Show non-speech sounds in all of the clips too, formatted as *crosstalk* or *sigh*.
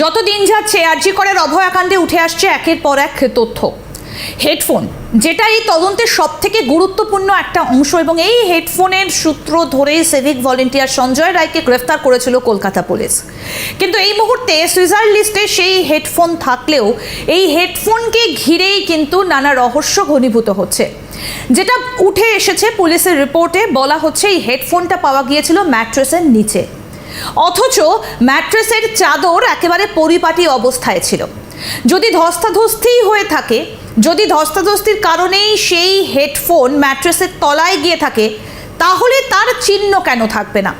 যত দিন যাচ্ছে আর্জি করের অভয়াকাণ্ডে উঠে আসছে একের পর এক তথ্য। হেডফোন, যেটা এই তদন্তের সব থেকে গুরুত্বপূর্ণ একটা অংশ এবং এই হেডফোনের সূত্র ধরেই সিভিক ভলেন্টিয়ার সঞ্জয় রায়কে গ্রেফতার করেছিল কলকাতা পুলিশ। কিন্তু এই মুহূর্তে সুইজার লিস্টে সেই হেডফোন থাকলেও এই হেডফোনকে ঘিরেই কিন্তু নানা রহস্য ঘনীভূত হচ্ছে। যেটা উঠে এসেছে পুলিশের রিপোর্টে, বলা হচ্ছে এই হেডফোনটা পাওয়া গিয়েছিল ম্যাট্রেসের নিচে। অথচ ম্যাট্রেসের চাদর একেবারে পরিপাটি অবস্থায় ছিল। যদি ধস্তাধস্তিই হয়ে থাকে, যদি ধস্তাধস্তির কারণেই সেই হেডফোন ম্যাট্রেসের তলায় গিয়ে থাকে, তাহলে তার চিহ্ন কেন থাকবে না?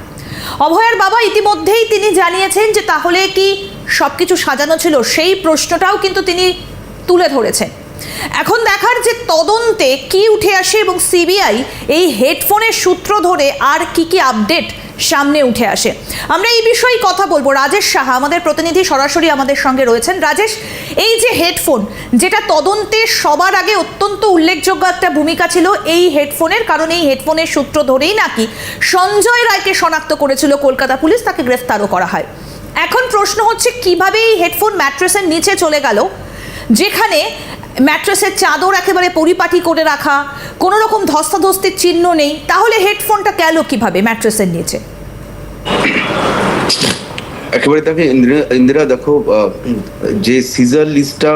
অভয়ার বাবা ইতিমধ্যেই তিনি জানিয়েছেন যে তাহলে কি সব কিছু সাজানো ছিল? সেই প্রশ্নটাও কিন্তু তিনি তুলে ধরেছেন। এখন দেখার যে তদন্তে কি উঠে আসে এবং সিবিআই এই হেডফোনের সূত্র ধরে আর কি কি আপডেট সামনে উঠে আসে। আমরা এই বিষয়ে কথা বলব। রাজেশ সাহা আমাদের প্রতিনিধি সরাসরি আমাদের সঙ্গে রয়েছেন। রাজেশ, এই যে হেডফোন যেটা তদন্তে সবার আগে অত্যন্ত উল্লেখযোগ্য একটা ভূমিকা ছিল এই হেডফোনের কারণ এই হেডফোনের সূত্র ধরেই নাকি সঞ্জয় রায়কে শনাক্ত করেছিল কলকাতা পুলিশ, তাকে গ্রেফতারও করা হয়। এখন প্রশ্ন হচ্ছে, কীভাবে এই হেডফোন ম্যাট্রেসের নিচে চলে গেল, যেখানে ম্যাট্রেসের চাদর একেবারে পরিপাটি করে রাখা কোনো রকম ধস্তাধস্তির চিহ্ন নেই, তাহলে হেডফোনটা গেল কীভাবে ম্যাট্রেসের নিচে? একেবারে তাকে ইন্দিরা ইন্দিরা দেখো যে সিজার লিস্টটা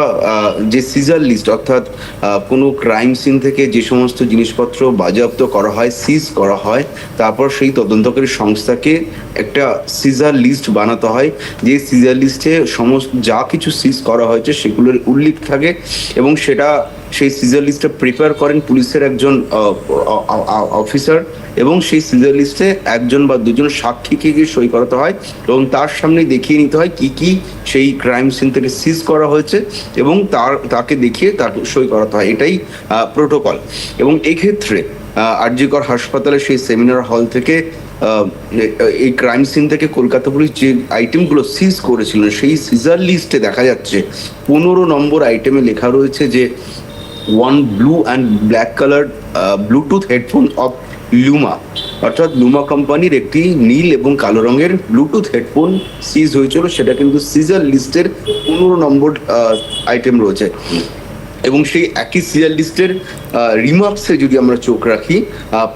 যে সিজার লিস্ট, অর্থাৎ কোনো ক্রাইম সিন থেকে যে সমস্ত জিনিসপত্র বাজেয়াপ্ত করা হয়, সিজ করা হয়, তারপর সেই তদন্তকারী সংস্থাকে একটা সিজার লিস্ট বানাতে হয়, যে সিজার লিস্টে সমস্ত, যা কিছু সিজ করা হয়েছে, সেগুলোর উল্লেখ থাকে এবং সেটা সেই সিজার লিস্টটা প্রিপেয়ার করেন পুলিশের একজন অফিসার এবং সেই সিজার লিস্টে একজন বা দুজন সাক্ষীকে গিয়ে সই করাতে হয় এবং তার সামনে দেখিয়ে নিতে হয় কি কি সেই ক্রাইম সিন থেকে সিজ করা হয়েছে এবং তার, তাকে দেখিয়ে তাকে সই করাতে হয়। এটাই প্রোটোকল এবং এই ক্ষেত্রে আরজিকর হাসপাতালে সেই সেমিনার হল থেকে এই ক্রাইম সিন থেকে কলকাতা পুলিশ যে আইটেমগুলো সিজ করেছিলেন সেই সিজার লিস্টে দেখা যাচ্ছে পনেরো নম্বর আইটেমে লেখা রয়েছে যে one blue and black colour Bluetooth headphone of Luma অর্থাৎ লুমা কোম্পানির একটি নীল এবং কালো রঙের ব্লুটুথ হেডফোন সিজ হয়েছিল। সেটা কিন্তু সিজার লিস্টের পনেরো নম্বর আইটেম রয়েছে। এবং সেই একই সিরিয়াল লিস্টের রিমার্কসে যদি আমরা চোখ রাখি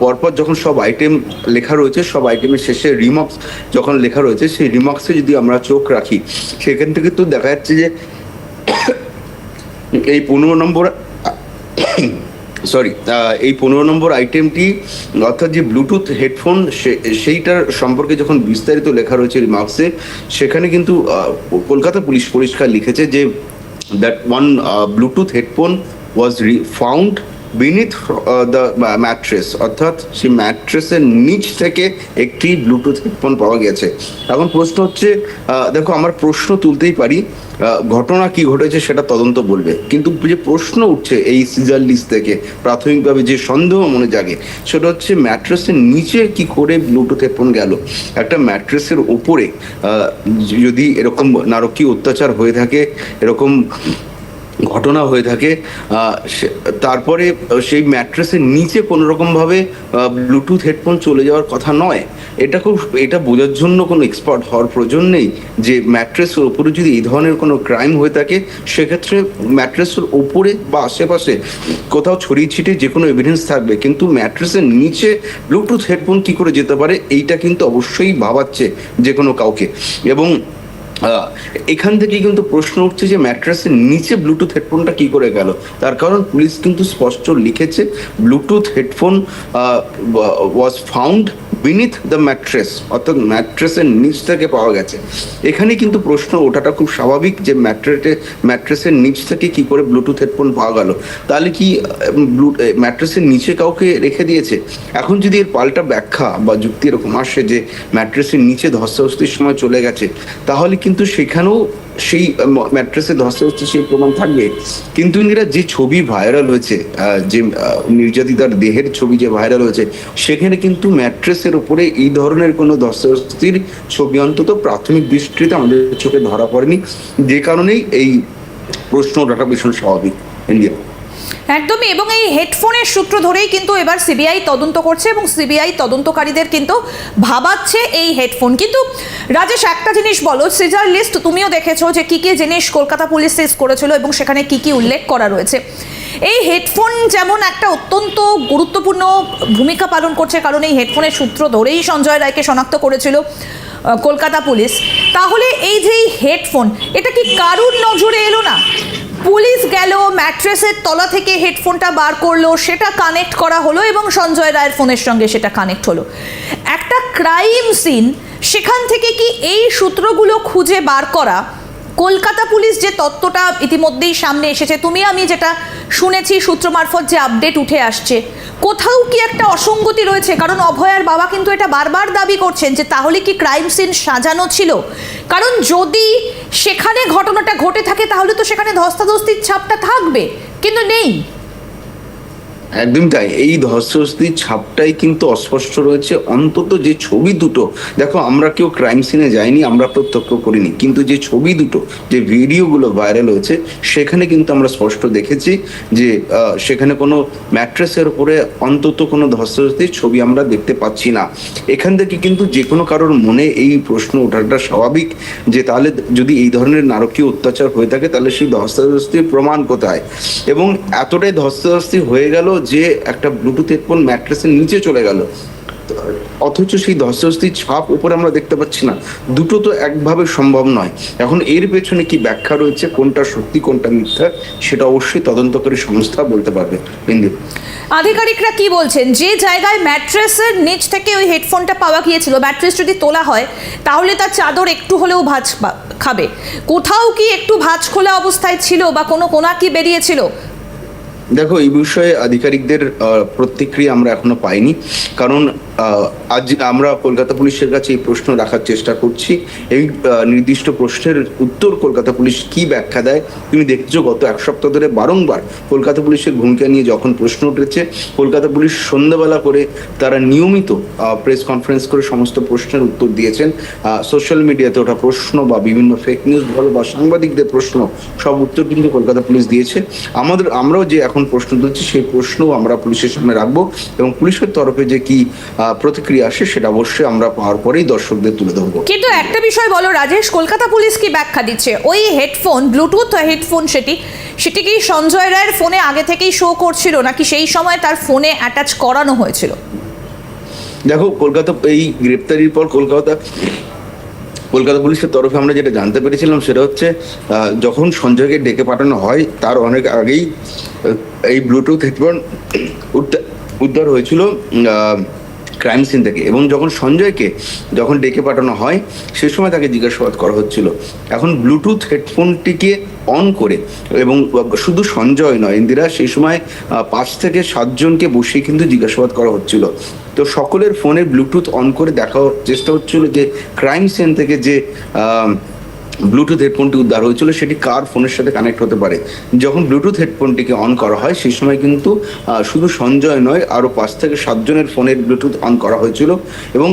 পরপর যখন সব আইটেম লেখা রয়েছে, সব আইটেমের শেষে রিমার্কস যখন লেখা রয়েছে, সেই রিমার্কসে যদি আমরা চোখ রাখি, সেখান থেকে তো দেখা যাচ্ছে যে *coughs* এই পনেরো নম্বর সরি এই পনেরো নম্বর আইটেমটি অর্থাৎ যে ব্লুটুথ হেডফোন সেইটার সম্পর্কে যখন বিস্তারিত লেখা রয়েছে রিমার্কসে সেখানে কিন্তু কলকাতা পুলিশ পরিষ্কার লিখেছে যে that one Bluetooth headphone was refound beneath the mattress অর্থাৎ সেই ম্যাট্রেসের নিচ থেকে একটি ব্লুটুথ হেডফোন পাওয়া গেছে। এখন প্রশ্ন হচ্ছে দেখো আমার প্রশ্ন তুলতেই পারি ঘটনা কি ঘটেছে সেটা তদন্ত বলবে। কিন্তু যে প্রশ্ন উঠছে এই সিজার লিস্ট থেকে, প্রাথমিকভাবে যে সন্দেহ মনে জাগে, সেটা হচ্ছে ম্যাট্রেসের নিচে কি করে ব্লুটুথ হেডফোন গেল? একটা ম্যাট্রেসের ওপরে যদি এরকম নারকীয় অত্যাচার হয়ে থাকে, এরকম ঘটনা হয়ে থাকে তারপরে সেই ম্যাট্রেসের নিচে কোনো রকমভাবে ব্লুটুথ হেডফোন চলে যাওয়ার কথা নয়। এটা খুব, এটা বোঝার জন্য কোনো এক্সপার্ট হওয়ার প্রয়োজন নেই যে ম্যাট্রেসের ওপরে যদি এই ধরনের কোনো ক্রাইম হয়ে থাকে, সেক্ষেত্রে ম্যাট্রেসের ওপরে বা আশেপাশে কোথাও ছড়িয়ে ছিটিয়ে যে কোনো এভিডেন্স থাকবে। কিন্তু ম্যাট্রেসের নিচে ব্লুটুথ হেডফোন কি করে যেতে পারে, এইটা কিন্তু অবশ্যই ভাবাচ্ছে যে কোনো কাউকে। এবং এখান থেকে কিন্তু প্রশ্ন উঠছে যে ম্যাট্রাসের নিচে ব্লুটুথ হেডফোনটা কি করে গেল? তার কারণ পুলিশ কিন্তু স্পষ্ট লিখেছে Bluetooth headphone was found beneath the mattress অর্থাৎ ম্যাট্রেসের নিচ থেকে পাওয়া গেছে। এখানে কিন্তু প্রশ্ন ওঠাটা খুব স্বাভাবিক যে ম্যাট্রেটে ম্যাট্রেসের নিচ থেকে কি করে ব্লুটুথ হেডফোন পাওয়া গেল। তাহলে কি ব্লু ম্যাট্রেসের নিচে কাউকে রেখে দিয়েছে? এখন যদি এর পাল্টা ব্যাখ্যা বা যুক্তি এরকম আসে যে ম্যাট্রেসের নিচে ধস্তাধস্তির সময় চলে গেছে, তাহলে কিন্তু সেখানেও সেই ম্যাট্রেসে ধস্তাধস্তি সেই প্রমাণ থাকবে। কিন্তু ইন্দিরা যে ছবি ভাইরাল হয়েছে যে নির্যাতিতার দেহের ছবি যে ভাইরাল হয়েছে, সেখানে কিন্তু ম্যাট্রেসের উপরে এই ধরনের কোনো ধস্তাধস্তির ছবি অন্তত প্রাথমিক দৃষ্টিতে আমাদের চোখে ধরা পড়েনি। যে কারণেই এই প্রশ্ন ওঠাটা ভীষণ স্বাভাবিক। ইন্ডিয়া। একদমই, এবং এই হেডফোনের সূত্র ধরেই কিন্তু এবার সিবিআই তদন্ত করছে এবং সিবিআই তদন্তকারীদের কিন্তু ভাবাচ্ছে এই হেডফোন। কিন্তু রাজেশ, একটা জিনিস বলো, সিজার লিস্ট তুমিও দেখেছ যে কি কি জিনিস কলকাতা পুলিশ সিজ করেছিল এবং সেখানে কি কি উল্লেখ করা রয়েছে। এই হেডফোন যেমন একটা অত্যন্ত গুরুত্বপূর্ণ ভূমিকা পালন করছে, কারণ এই হেডফোনের সূত্র ধরেই সঞ্জয় রায়কে শনাক্ত করেছিল কলকাতা পুলিশ। তাহলে এই যে হেডফোন, এটা কি কারুর নজরে এলো না? পুলিশ গেল, ম্যাট্রেসের তলা থেকে হেডফোনটা বার করল, সেটা কানেক্ট করা হলো এবং সঞ্জয় রায়ের ফোনের সঙ্গে সেটা কানেক্ট হলো। একটা ক্রাইম সিন, সেখান থেকে কি এই সূত্রগুলো খুঁজে বার করা কলকাতা পুলিশ যে তত্ত্বটা ইতিমধ্যেই সামনে এসেছে, তুমি আমি যেটা শুনেছি সূত্র মারফত যে আপডেট উঠে আসছে, কোথাও কি একটা অসঙ্গতি রয়েছে? কারণ অভয়ার বাবা কিন্তু এটা বারবার দাবি করছেন যে তাহলে কি ক্রাইম সিন সাজানো ছিল? কারণ যদি সেখানে ঘটনাটা ঘটে থাকে, তাহলে তো সেখানে ধস্তাধস্তির ছাপটা থাকবে, কিন্তু নেই। একদম তাই। এই ধস্তাধস্তির ছাপটাই কিন্তু অস্পষ্ট রয়েছে। অন্তত যে ছবি দুটো, দেখো আমরা কেউ ক্রাইম সিনে যাইনি, আমরা প্রত্যক্ষ করিনি। কিন্তু যে ছবি দুটো, যে ভিডিওগুলো ভাইরাল হয়েছে, সেখানে কিন্তু আমরা স্পষ্ট দেখেছি যে সেখানে কোনো ম্যাট্রেসের উপরে অন্তত কোনো ধস্তাধস্তির ছবি আমরা দেখতে পাচ্ছি না। এখান থেকে কিন্তু যে কোনো কারোর মনে এই প্রশ্ন ওঠাটা স্বাভাবিক যে তাহলে যদি এই ধরনের নারকীয় অত্যাচার হয়ে থাকে, তাহলে সেই ধস্তাধস্তির প্রমাণ কোথায়? এবং এতটাই ধস্তাধস্তি হয়ে গেল যে একটা ব্লুটুথ হেডফোন ম্যাট্রেসের নিচে চলে গেল। অথচ সেই ধস্তাধস্তির ছাপ উপরে আমরা দেখতে পাচ্ছি না। দুটো তো একভাবে সম্ভব নয়। এখন এর পেছনে কি ব্যাখ্যা রয়েছে? কোনটা সত্যি, কোনটা মিথ্যা? সেটা অবশ্যই তদন্তকারী সংস্থা বলতে পারবে। আধিকারিকরা কি বলছেন? যে জায়গায় ম্যাট্রেসের নিচ থেকে ওই হেডফোনটা পাওয়া গিয়েছিল ম্যাট্রেস যদি তোলা হয়, তাহলে তার চাদর একটু হলেও ভাঁজ খাবে। কোথাও কি একটু ভাঁজ খোলা অবস্থায় ছিল বা কোনো কোনা কি বেরিয়েছিল? দেখো এই বিষয়ে আধিকারিকদের প্রতিক্রিয়া আমরা এখনও পাইনি। কারণ আজ আমরা কলকাতা পুলিশের কাছে এই প্রশ্ন রাখার চেষ্টা করছি। এই নির্দিষ্ট প্রশ্নের উত্তর কলকাতা পুলিশ কি ব্যাখ্যা দেয় তুমি দেখছ গত এক সপ্তাহ ধরে বারংবার কলকাতা পুলিশের ভূমিকা নিয়ে যখন প্রশ্ন উঠেছে কলকাতা পুলিশ সন্ধ্যাবেলা করে তারা নিয়মিত প্রেস কনফারেন্স করে সমস্ত প্রশ্নের উত্তর দিয়েছেন। সোশ্যাল মিডিয়াতে ওঠা প্রশ্ন বা বিভিন্ন ফেক নিউজ বলো বা সাংবাদিকদের প্রশ্ন সব উত্তর কিন্তু কলকাতা পুলিশ দিয়েছে। আমাদের আমরাও যে এখন প্রশ্ন তুলছি সেই প্রশ্নও আমরা পুলিশের সামনে রাখব এবং পুলিশের তরফে যে কি আহ, প্রতিক্রিয়া আসে সেটা অবশ্যই আমরা পাওয়ার পরেই দর্শকদের তুলে ধরবো। কিন্তু একটা বিষয় বলো রাজেশ কলকাতা পুলিশ কি ব্যাখ্যা দিচ্ছে? ওই হেডফোন ব্লুটুথ হেডফোন সেটি সেটি কি সঞ্জয় রায়ের ফোনে আগে থেকেই শো করছিল নাকি সেই সময় তার ফোনে অ্যাটাচ করানো হয়েছিল? দেখো কলকাতা এই গ্রেপ্তারির পর কলকাতা কলকাতা পুলিশের তরফে আমরা যেটা জানতে পেরেছিলাম সেটা হচ্ছে যখন সঞ্জয়কে ডেকে পাঠানো হয় তার অনেক আগেই এই ব্লুটুথ হেডফোন উদ্ধার- উদ্ধার হয়েছিল ক্রাইম সিন থেকে। এবং যখন সঞ্জয়কে যখন ডেকে পাঠানো হয়, সে সময় তাকে জিজ্ঞাসাবাদ করা হচ্ছিল। এখন ব্লুটুথ হেডফোনটিকে অন করে, এবং শুধু সঞ্জয় নয়, ইন্দিরা, সেই সময় পাঁচ থেকে সাতজনকে বসে কিন্তু জিজ্ঞাসাবাদ করা হচ্ছিল। তো সকলের ফোনে ব্লুটুথ অন করে দেখা চেষ্টা হচ্ছিল যে ক্রাইম সিন থেকে যে ব্লুটুথ হেডফোনটি উদ্ধার হয়েছিল, সেটি কার ফোনের সাথে কানেক্ট হতে পারে? যখন ব্লুটুথ হেডফোনটিকে অন করা হয়, সেই সময় কিন্তু শুধু সঞ্জয় নয় আরও পাঁচ থেকে সাতজনের ফোনের ব্লুটুথ অন করা হয়েছিল এবং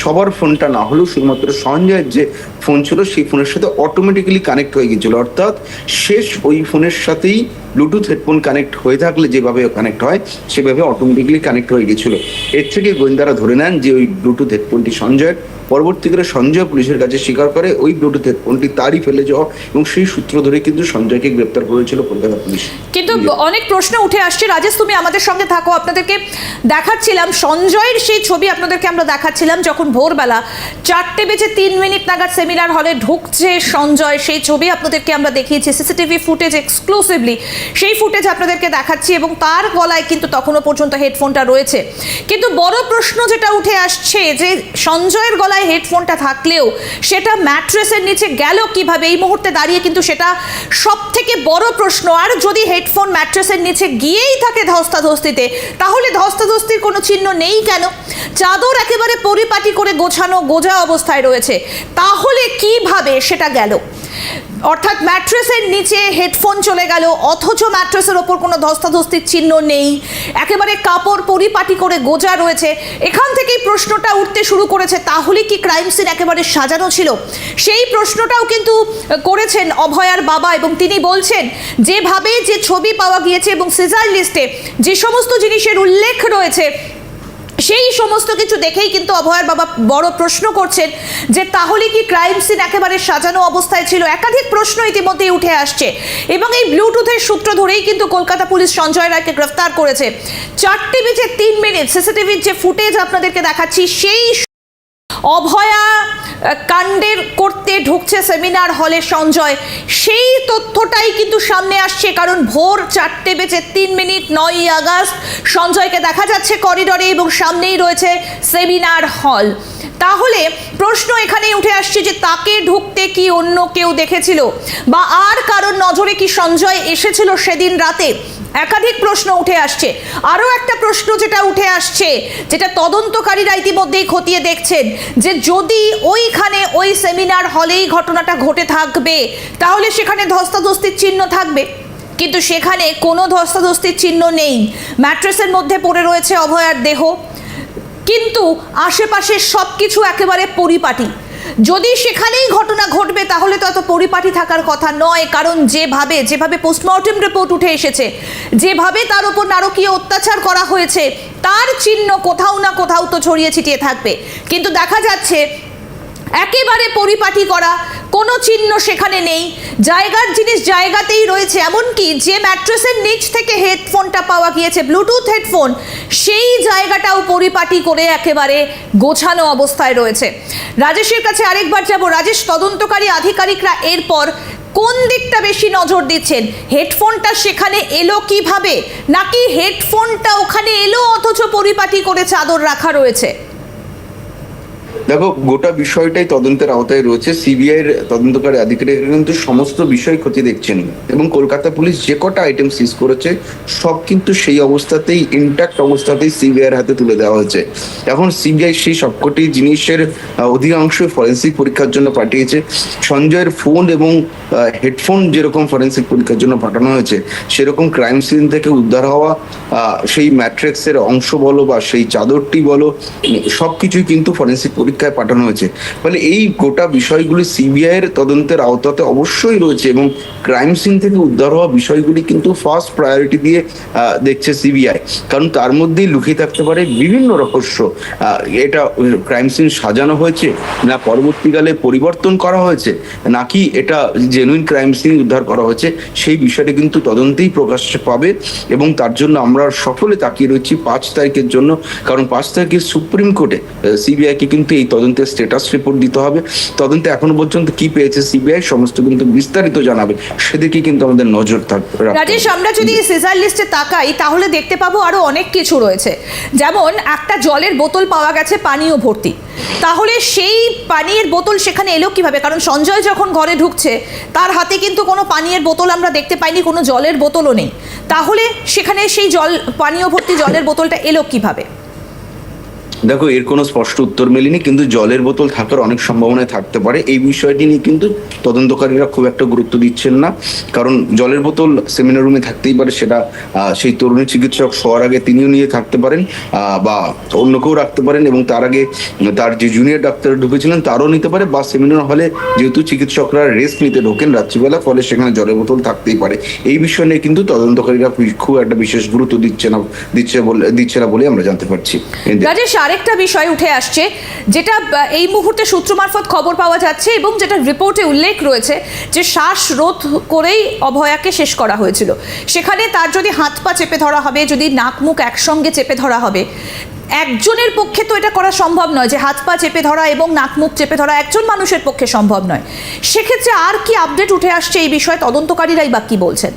সবার ফোনটা না হলেও শুধুমাত্র সঞ্জয়ের যে ফোন ছিল, সেই ফোনের সাথে অটোমেটিক্যালি কানেক্ট হয়ে গিয়েছিল। অর্থাৎ শেষ ওই ফোনের সাথেই ব্লুটুথ হেডফোন কানেক্ট হয়ে থাকলে যেভাবে কানেক্ট হয়, সেভাবে অটোমেটিক্যালি কানেক্ট হয়ে গিয়েছিল। এর থেকে গোয়েন্দারা ধরে নেন যে ওই ব্লুটুথ হেডফোনটি সঞ্জয়ের। পরবর্তীকালে সঞ্জয় পুলিশের কাছে স্বীকার করে ওই ব্লুটুথ হেডফোনটি তারই ফেলে যাওয়া এবং সেই সূত্র ধরে কিন্তু সঞ্জয়কে গ্রেপ্তার করেছিল কলকাতা পুলিশ। কিন্তু অনেক প্রশ্ন উঠে আসছে। রাজেশ তুমি আমাদের সঙ্গে থাকো আপনাদেরকে দেখাচ্ছিলাম সঞ্জয়ের সেই ছবি আপনাদেরকে আমরা দেখাচ্ছিলাম যখন ভোরবেলা চারটে বেজে তিন মিনিট নাগাদ সেমিনার হলে ঢুকছে সঞ্জয়। সেই ছবি আপনাদেরকে আমরা দেখিয়েছি সিসিটিভি ফুটেজ এক্সক্লুসিভলি। সেই ফুটেজ আপনাদেরকে দেখাচ্ছি এবং তার গলায় কিন্তু তখনও পর্যন্ত হেডফোনটা রয়েছে। কিন্তু বড় প্রশ্ন যেটা উঠে আসছে যে সঞ্জয়ের গলায় হেডফোনটা থাকলেও সেটা ম্যাট্রেসের নিচে গেল কীভাবে? এই মুহূর্তে দাঁড়িয়ে কিন্তু সেটা সব থেকে বড় প্রশ্ন। আর যদি হেডফোন ম্যাট্রেসের নিচে গিয়েই থাকে ধস্তাধস্তিতে, তাহলে ধস্তাধস্তির কোনো চিহ্ন নেই কেন? চাদর একেবারে পরিপাটি করে গোছানো গোজা অবস্থায় রয়েছে। তাহলে কীভাবে সেটা গেল? অর্থাৎ ম্যাট্রেসের নিচে হেডফোন চলে গেল, অথচ ম্যাট্রেসের ওপর কোনো ধস্তাধস্তির চিহ্ন নেই। একেবারে কাপড় পরিপাটি করে গোজা রয়েছে। এখান থেকেই প্রশ্নটা উঠতে শুরু করেছে, তাহলে কি ক্রাইম সিন একেবারে সাজানো ছিল? সেই প্রশ্নটাও কিন্তু করেছেন অভয়ার বাবা এবং তিনি বলছেন, যেভাবে যে ছবি পাওয়া গিয়েছে এবং সিজার লিস্টে যে সমস্ত জিনিসের উল্লেখ রয়েছে, সেই সমস্ত কিছু দেখেই কিন্তু অভয়ার বাবা বড় প্রশ্ন করছেন যে তাহলে কি ক্রাইম সিন একেবারে সাজানো অবস্থায় ছিল? একাধিক প্রশ্ন ইতিমধ্যেই উঠে আসছে। এবং এই ব্লুটুথের সূত্র ধরেই কিন্তু কলকাতা পুলিশ সঞ্জয় রায়কে গ্রেফতার করেছে। চারটি বেজে তিন মিনিট সিসিটিভির যে ফুটেজ আপনাদেরকে দেখাচ্ছি, সেই অভয়া কাণ্ডের করতে ঢুকছে সেমিনার হলে সঞ্জয়। সেই তথ্যটাই কিন্তু সামনে আসছে, কারণ ভোর চারটে বেজে তিন মিনিট নয়ই আগস্ট সঞ্জয়কে দেখা যাচ্ছে করিডরে এবং সামনেই রয়েছে সেমিনার হল। তাহলে প্রশ্ন এখানেই উঠে আসছে যে তাকে ঢুকতে কি অন্য কেউ দেখেছিল? বা আর কারোর নজরে কি সঞ্জয় এসেছিল সেদিন রাতে? একাধিক প্রশ্ন উঠে আসছে। আরও একটা প্রশ্ন যেটা উঠে আসছে, যেটা তদন্তকারীরা ইতিমধ্যেই খতিয়ে দেখছেন, যে যদি ওইখানে ওই সেমিনার হলেই ঘটনাটা ঘটে থাকবে। তাহলে সেখানে ধস্তাধস্তির চিহ্ন থাকবে। কিন্তু সেখানে কোনো ধস্তাধস্তির চিহ্ন নেই। ম্যাট্রেসের মধ্যে পড়ে রয়েছে অভয়ার দেহ। কিন্তু আশেপাশের সব কিছু একেবারে পরিপাটি। যদি সেখানেই ঘটনা ঘটবে, তাহলে তো এত পরিপাটি থাকার কথা নয়। কারণ যেভাবে যেভাবে পোস্টমর্টেম রিপোর্ট উঠে এসেছে, যেভাবে তার উপর নারকীয় অত্যাচার করা হয়েছে, তার চিহ্ন কোথাও না কোথাও তো ছড়িয়ে ছিটিয়ে থাকবে। কিন্তু দেখা যাচ্ছে একেবারে পরিপাটি করা, কোনো চিহ্ন সেখানে নেই। জায়গার জিনিস জায়গাতেই রয়েছে, এমনকি যে ম্যাট্রেসের নিচ থেকে হেডফোনটা পাওয়া গিয়েছে, ব্লুটুথ হেডফোন, সেই জায়গাটাও পরিপাটি করে একেবারে গোছানো অবস্থায় রয়েছে। রাজেশের কাছে আরেকবার যাব। রাজেশ, তদন্তকারী আধিকারিকরা এরপর কোন দিকটা বেশি নজর দিচ্ছেন? হেডফোনটা সেখানে এলো কীভাবে? নাকি হেডফোনটা ওখানে এলো, অথচ পরিপাটি করে চাদর রাখা রয়েছে? দেখো, গোটা বিষয়টাই তদন্তের আওতায় রয়েছে। সিবিআই এর তদন্তকারী আধিকারিকরা কিন্তু সমস্ত বিষয় ক্ষতি দেখছেন। এবং কলকাতা পুলিশ যে কটা আইটেম সিজ করেছে, সব কিন্তু সেই অবস্থাতেই ইন্ট্যাক্ট অবস্থাতেই সিবিআই এর হাতে তুলে দেওয়া হয়েছে। এখন সিবিআই সেই সবকটি জিনিসের অধিকাংশ ফরেন্সিক পরীক্ষার জন্য পাঠিয়েছে। সঞ্জয়ের ফোন এবং হেডফোন যেরকম ফরেন্সিক পরীক্ষার জন্য পাঠানো হয়েছে, সেরকম ক্রাইম সিন থেকে উদ্ধার হওয়া সেই ম্যাট্রিক্সের অংশ বলো বা সেই চাদরটি বলো সব কিছুই কিন্তু ফরেন্সিক পরীক্ষায় পাঠানো হয়েছে। ফলে এই গোটা বিষয়গুলি সিবিআই এর তদন্তের আওতাতে অবশ্যই রয়েছে এবং ক্রাইম সিন থেকে উদ্ধার হওয়া বিষয়গুলি কিন্তু ফার্স্ট প্রায়োরিটি দিয়ে দেখছে সিবিআই। কারণ তার মধ্যেই লুকিয়ে থাকতে পারে বিভিন্ন রহস্য। এটা ক্রাইম সিন সাজানো হয়েছে, না পরবর্তীকালে পরিবর্তন করা হয়েছে, নাকি এটা জেনুইন ক্রাইম সিন উদ্ধার করা হয়েছে, সেই বিষয়টা কিন্তু তদন্তেই প্রকাশ পাবে এবং তার জন্য আমরা সকলে তাকিয়ে রয়েছি পাঁচ তারিখের জন্য। কারণ পাঁচ তারিখে সুপ্রিম কোর্টে সিবিআইকে কিন্তু এই তদন্তের স্ট্যাটাস রিপোর্ট দিতে হবে। তদন্তে এখনও পর্যন্ত কি পেয়েছে সিবিআই সমস্ত কিন্তু বিস্তারিত জানাবে। সেদিকে কিন্তু আমাদের নজর থাকবে রাজেশ আমরা যদি সিজার লিস্টে তাকাই তাহলে দেখতে পাবো আরও অনেক কিছু রয়েছে। যেমন একটা জলের বোতল পাওয়া গেছে পানীয় ভর্তি। তাহলে সেই পানীয়ের বোতল সেখানে এলো কীভাবে? কারণ সঞ্জয় যখন ঘরে ঢুকছে তার হাতে কিন্তু কোনো পানীয়ের বোতল আমরা দেখতে পাইনি কোনো জলের বোতলও নেই। তাহলে সেখানে সেই জল পানীয় ভর্তি জলের বোতলটা এলো কীভাবে? দেখো, এর কোনো স্পষ্ট উত্তর মেলেনি, কিন্তু জলের বোতল থাকার অনেক সম্ভাবনায় থাকতে পারে। এই বিষয়টি নিয়ে কিন্তু তদন্তকারীরা খুব একটা গুরুত্ব দিচ্ছেন না, কারণ জলের বোতল সেমিনার রুমে থাকতেই পারে, সেটা সেই তরুণী চিকিৎসক শোয়ার আগে তিনিও নিয়ে থাকতে পারেন বা অন্য কেউ রাখতে পারেন এবং তার আগে তার যে জুনিয়র ডাক্তার ঢুকেছিলেন, তারও নিতে পারে, বা সেমিনার হলে যেহেতু চিকিৎসকরা রেস্ট নিতে ঢোকেন রাত্রিবেলা, ফলে সেখানে জলের বোতল থাকতেই পারে। এই বিষয় নিয়ে কিন্তু তদন্তকারীরা খুব একটা বিশেষ গুরুত্ব দিচ্ছে না, দিচ্ছে বলে, দিচ্ছে না বলে আমরা জানতে পারছি। আরেকটা বিষয় উঠে আসছে, যেটা এই মুহূর্তে সূত্র মারফত খবর পাওয়া যাচ্ছে এবং যেটা রিপোর্টে উল্লেখ রয়েছে যে শ্বাস রোধ করেই অভয়াকে শেষ করা হয়েছিল। সেখানে তার যদি হাত পা চেপে ধরা হবে, যদি নাক মুখ একসঙ্গে চেপে ধরা হবে, একজনের পক্ষে তো এটা করা সম্ভব নয় যে হাত পা চেপে ধরা এবং নাক মুখ চেপে ধরা একজন মানুষের পক্ষে সম্ভব নয়। সেক্ষেত্রে আর কি আপডেট উঠে আসছে এই বিষয়ে তদন্তকারীরাই বা কি বলছেন?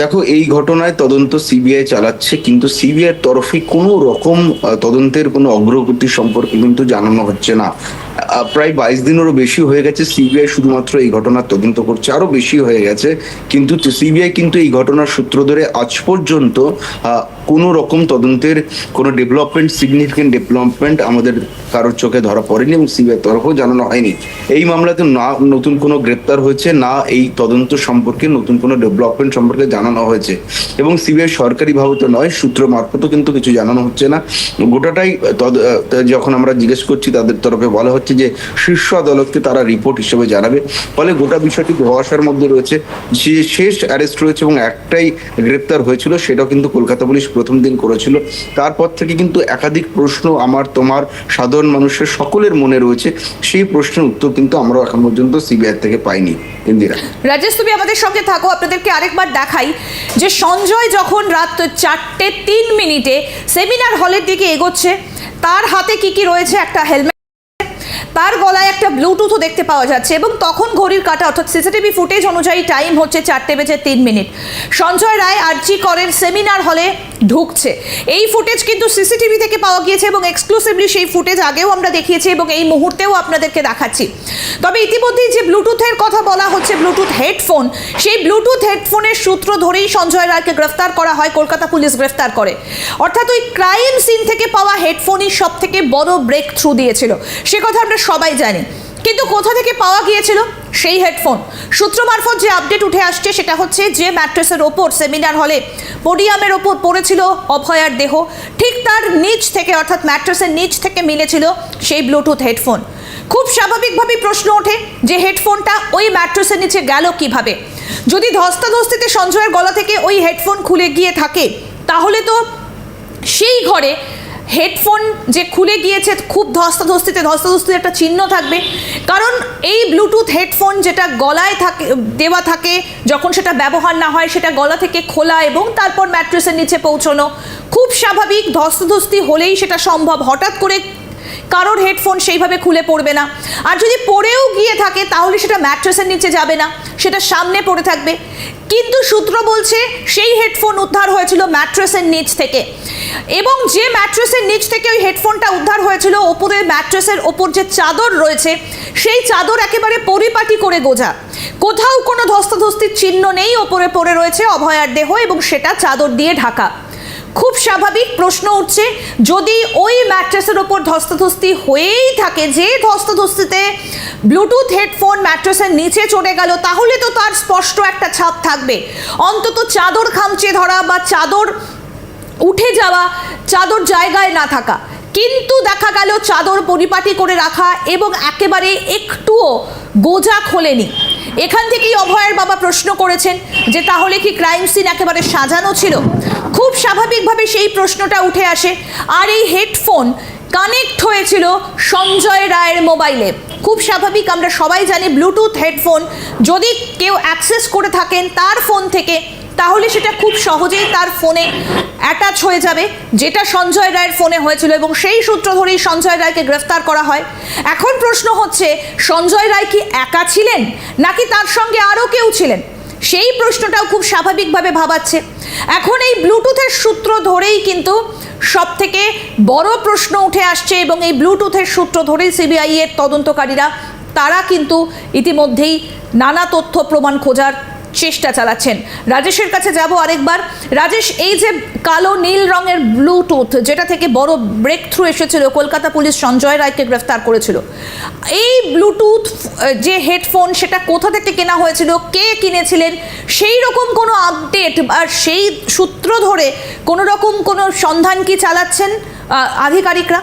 দেখো, এই ঘটনায় তদন্ত সিবিআই চালাচ্ছে, কিন্তু সিবিআই তরফে কোনো রকম তদন্তের কোনো অগ্রগতি সম্পর্কে কিন্তু জানানো হচ্ছে না। প্রায় বাইশ দিনেরও বেশি হয়ে গেছে সিবিআই শুধুমাত্র এই ঘটনার তদন্ত করছে আরও বেশি হয়ে গেছে। কিন্তু সিবিআই কিন্তু এই ঘটনার সূত্র ধরে আজ পর্যন্ত কোনো রকম তদন্তের কোনো ডেভেলপমেন্ট সিগনিফিকেন্ট ডেভেলপমেন্ট আমাদের কারোর চোখে ধরা পড়েনি এবং সিবিআই তরফেও জানানো হয়নি। এই মামলাতে না, নতুন কোনো গ্রেপ্তার হয়েছে, না এই তদন্ত সম্পর্কে নতুন কোনো ডেভেলপমেন্ট সম্পর্কে জানানো হয়েছে। এবং সিবিআই সরকারিভাবে তো নয়, সূত্র মারফতও কিন্তু কিছু জানানো হচ্ছে না। গোটাটাই যখন আমরা জিজ্ঞেস করছি তাদের তরফে বলা হচ্ছে যে শীর্ষ আদালতকে তারা রিপোর্ট হিসেবে জানাবে। ফলে গোটা বিষয়টি ধোয়াশার মধ্যে রয়েছে। যে শেষ অ্যারেস্ট রয়েছে এবং একটাই গ্রেপ্তার হয়েছিল, সেটাও কিন্তু কলকাতা পুলিশ প্রথম দিন করেছিল। তারপর থেকে কিন্তু একাধিক প্রশ্ন আমার, তোমার, সাধারণ মানুষের সকলের মনে রয়েছে। সেই প্রশ্নের উত্তর কিন্তু আমরা এখন পর্যন্ত সিবিআই থেকে পাইনি, ইন্দিরা। রাজেশ, তুমি আমাদের সঙ্গে থাকো। আপনাদেরকে আরেকবার দেখাই যে সঞ্জয় যখন রাত চারটে তিন মিনিটে সেমিনার হলের দিকে এগোচ্ছে, তার হাতে কি কি রয়েছে? একটা হেলমেট তার গলায় একটা ব্লুটুথও দেখতে পাওয়া যাচ্ছে এবং তখন ঘড়ির কাটা, অর্থাৎ সিসিটিভি ফুটেজ অনুযায়ী টাইম হচ্ছে চারটে বেজে তিন মিনিট। সঞ্জয় রায় আরজি করের সেমিনার হলে ঢুকছে। এই ফুটেজ কিন্তু সিসিটিভি থেকে পাওয়া গিয়েছে এবং এক্সক্লুসিভলি সেই ফুটেজ আগেও আমরা দেখিয়েছি এবং এই মুহূর্তেও আপনাদেরকে দেখাচ্ছি। তবে ইতিমধ্যেই যে ব্লুটুথের কথা বলা হচ্ছে ব্লুটুথ হেডফোন সেই ব্লুটুথ হেডফোনের সূত্র ধরেই সঞ্জয় রায়কে গ্রেফতার করা হয়, কলকাতা পুলিশ গ্রেফতার করে। অর্থাৎ ওই ক্রাইম সিন থেকে পাওয়া হেডফোনই সব থেকে বড় ব্রেক থ্রু দিয়েছিল। সে কথা আমরা সবাই জানি। কিন্তু কোথা থেকে পাওয়া গিয়েছিল সেই হেডফোন? সূত্র মারফত যে আপডেট উঠে আসছে সেটা হচ্ছে যে ম্যাট্রেসের ওপর, সেমিনার হলে পোডিয়ামের ওপর পড়েছিল অভয়ার দেহ। ঠিক তার নিচ থেকে, অর্থাৎ ম্যাট্রেসের নিচ থেকে মিলেছিল সেই ব্লুটুথ হেডফোন। খুব স্বাভাবিকভাবেই প্রশ্ন ওঠে যে হেডফোনটা ওই ম্যাট্রেসের নিচে গেল কীভাবে? যদি ধস্তাধস্তিতে সঞ্জয়ের গলা থেকে ওই হেডফোন খুলে গিয়ে থাকে, তাহলে তো সেই ঘরে হেডফোন যে খুলে গিয়েছে, খুব ধস্তাধস্তিতে ধস্তাধস্তিতে একটা চিহ্ন থাকবে। কারণ এই ব্লুটুথ হেডফোন যেটা গলায় থাকে, দেওয়া থাকে, যখন সেটা ব্যবহার না হয়, সেটা গলা থেকে খোলা এবং তারপর ম্যাট্রেসের নিচে পৌঁছনো। খুব স্বাভাবিক, ধস্তাধস্তি হলেই সেটা সম্ভব। হঠাৎ করে কারোর হেডফোন সেইভাবে খুলে পড়বে না। আর যদি পড়েও গিয়ে থাকে, তাহলে সেটা ম্যাট্রেসের নিচে যাবে না। সেটা সামনে পড়ে থাকবে। কিন্তু সূত্র বলছে, সেই হেডফোন উদ্ধার হয়েছিল ম্যাট্রেসের নিচ থেকে। এবং যে ম্যাট্রেসের নিচ থেকে ওই হেডফোনটা উদ্ধার হয়েছিল ওপরে ম্যাট্রেসের ওপর যে চাদর রয়েছে, সেই চাদর একেবারে পরিপাটি করে গোজা। কোথাও কোনো ধস্তাধস্তির চিহ্ন নেই, ওপরে পড়ে রয়েছে অভয়ার দেহ এবং সেটা চাদর দিয়ে ঢাকা। খুব স্বাভাবিক প্রশ্ন উঠছে, যদি ওই ম্যাট্রেসের ওপর ধস্তাধস্তি হয়েই থাকে, যে ধস্তাধস্তিতে ব্লুটুথ হেডফোন ম্যাট্রেসের নিচে চড়ে গেল, তাহলে তো তার স্পষ্ট একটা ছাপ থাকবে। অন্তত চাদর খামচে ধরা বা চাদর উঠে যাওয়া, চাদর জায়গায় না থাকা। কিন্তু দেখা গেল চাদর পরিপাটি করে রাখা এবং একেবারে একটুও গোজা খোলেনি। এখান থেকেই অভয়ের বাবা প্রশ্ন করেছেন যে তাহলে কি ক্রাইম সিন একেবারে সাজানো ছিল? খুব স্বাভাবিকভাবে সেই প্রশ্নটা উঠে আসে। আর এই হেডফোন কানেক্ট হয়েছিল সঞ্জয় রায়ের মোবাইলে খুব স্বাভাবিক, আমরা সবাই জানি ব্লুটুথ হেডফোন যদি কেউ অ্যাক্সেস করে থাকেন, তার ফোন থেকে তাহলে সেটা খুব সহজেই তার ফোনে অ্যাটাচ হয়ে যাবে, যেটা সঞ্জয় রায়ের ফোনে হয়েছিল এবং সেই সূত্র ধরেই সঞ্জয় রায়কে গ্রেফতার করা হয়। এখন প্রশ্ন হচ্ছে, সঞ্জয় রায় কি একা ছিলেন, নাকি তার সঙ্গে আরও কেউ ছিলেন? সেই প্রশ্নটাও খুব স্বাভাবিকভাবে ভাবাচ্ছে। এখন এই ব্লুটুথের সূত্র ধরেই কিন্তু সব থেকে বড় প্রশ্ন উঠে আসছে এবং এই ব্লুটুথের সূত্র ধরেই সিবিআই এর তদন্তকারীরা, তারা কিন্তু ইতিমধ্যেই নানা তথ্য প্রমাণ খোঁজার চেষ্টা চালাচ্ছেন। রাজেশের কাছে যাব আরেকবার। রাজেশ, এই যে কালো, নীল রঙের ব্লুটুথ যেটা থেকে বড় ব্রেক থ্রু এসেছিল, কলকাতা পুলিশ সঞ্জয় রায়কে গ্রেফতার করেছিল। এই ব্লুটুথ যে হেডফোন সেটা কোথা থেকে কেনা হয়েছিল, কে কিনেছিলেন, সেই রকম কোনো আপডেট আর সেই সূত্র ধরে কোনো রকম কোনো সন্ধান কি চালাচ্ছেন আধিকারিকরা?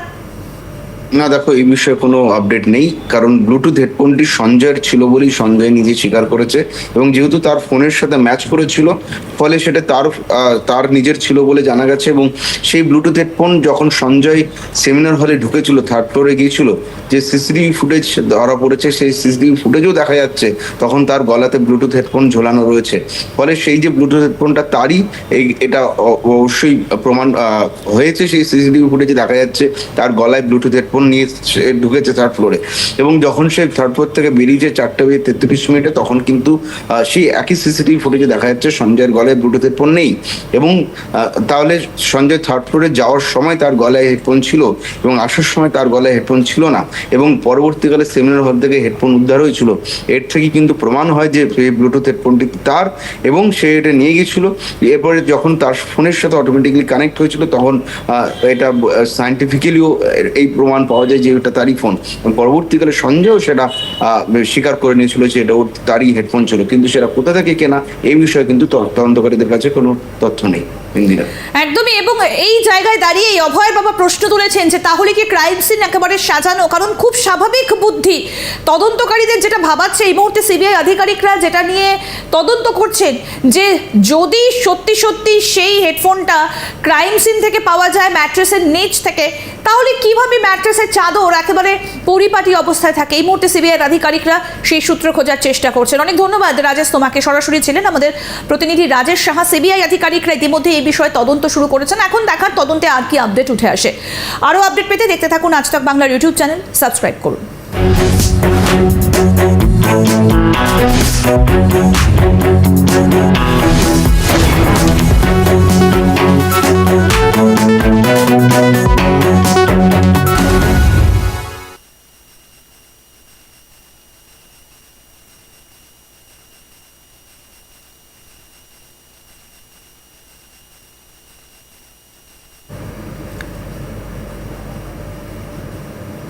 না, দেখো, এই বিষয়ে কোনো আপডেট নেই। কারণ ব্লুটুথ হেডফোনটি সঞ্জয়ের ছিল বলেই সঞ্জয় নিজে স্বীকার করেছে। এবং যেহেতু তার ফোনের সাথে ম্যাচ করেছিল, ফলে সেটা তার তার নিজের ছিল বলে জানা গেছে। এবং সেই ব্লুটুথ হেডফোন যখন সঞ্জয় সেমিনার হলে ঢুকেছিল থার্ড ফ্লোরে গিয়েছিল, যে সিসিটিভি ফুটেজ ধরা পড়েছে, সেই সিসিটিভি ফুটেজও দেখা যাচ্ছে। তখন তার গলাতে ব্লুটুথ হেডফোন ঝোলানো রয়েছে। ফলে সেই যে ব্লুটুথ হেডফোনটা তারই এই, এটা অবশ্যই প্রমাণ হয়েছে। সেই সিসিটিভি ফুটেজে দেখা যাচ্ছে, তার গলায় ব্লুটুথ হেডফোন হেডফোন নিয়ে ঢুকেছে থার্ড ফ্লোরে এবং যখন সে থার্ড ফ্লোর থেকে বেরিয়েছে চারটে বেজে তেত্রিশ মিনিটে, তখন কিন্তু সেই একই সিসিটিভি ফুটেজে দেখা যাচ্ছে সঞ্জয়ের গলায় ব্লুটুথ হেডফোন নেই। এবং তাহলে সঞ্জয় থার্ড ফ্লোরে যাওয়ার সময় তার গলায় হেডফোন ছিল এবং আসার সময় তার গলায় হেডফোন ছিল না। এবং পরবর্তীকালে সেমিনার হল থেকে হেডফোন উদ্ধার হয়েছিল। এর থেকে কিন্তু প্রমাণ হয় যে ব্লুটুথ হেডফোনটি তার এবং সে এটা নিয়ে গেছিল এরপরে যখন তার ফোনের সাথে অটোমেটিকলি কানেক্ট হয়েছিল, তখন এটা সায়েন্টিফিক্যালিও এই প্রমাণ পাওয়া যায় যে ওটা তারই ফোন পরবর্তীকালে সঞ্জয়ও সেটা স্বীকার করে নিয়েছিল যে এটা ওর তারই হেডফোন ছিল। কিন্তু সেটা কোথা থেকে কেনা, এই বিষয়ে কিন্তু তদন্তকারীদের কাছে কোনো তথ্য নেই। একদমই, এবং এই জায়গায় দাঁড়িয়ে এই অভয় বাবা প্রশ্ন তুলেছেন যে, তাহলে কি ক্রাইম সিন একেবারে সাজানো? কারণ খুব স্বাভাবিক বুদ্ধি। তদন্তকারীদের যেটা ভাবাচ্ছে, এই মুহূর্তে সিবিআই আধিকারিকরা যেটা নিয়ে তদন্ত করছেন, যে যদি সত্যি সত্যি সেই হেডফোনটা ক্রাইম সিন থেকে পাওয়া যায়, ম্যাট্রেসের নিচ থেকে, তাহলে কীভাবে ম্যাট্রেসের চাদর একেবারে পরিপাটি অবস্থায় থাকে? এই মুহূর্তে সিবিআই আধিকারিকরা সেই সূত্র খোঁজার চেষ্টা করছেন। অনেক ধন্যবাদ, রাজেশ তোমাকে সরাসরি ছিলেন আমাদের প্রতিনিধি রাজেশ সাহা, সিবিআই আধিকারিকরা ইতিমধ্যে এই বিষয়ে তদন্ত শুরু করেছেন। এখন দেখার তদন্তে আর কি আপডেট উঠে আসে। আরও আপডেট পেতে দেখতে থাকুন আজ তক বাংলার ইউটিউব চ্যানেল। সাবস্ক্রাইব করুন।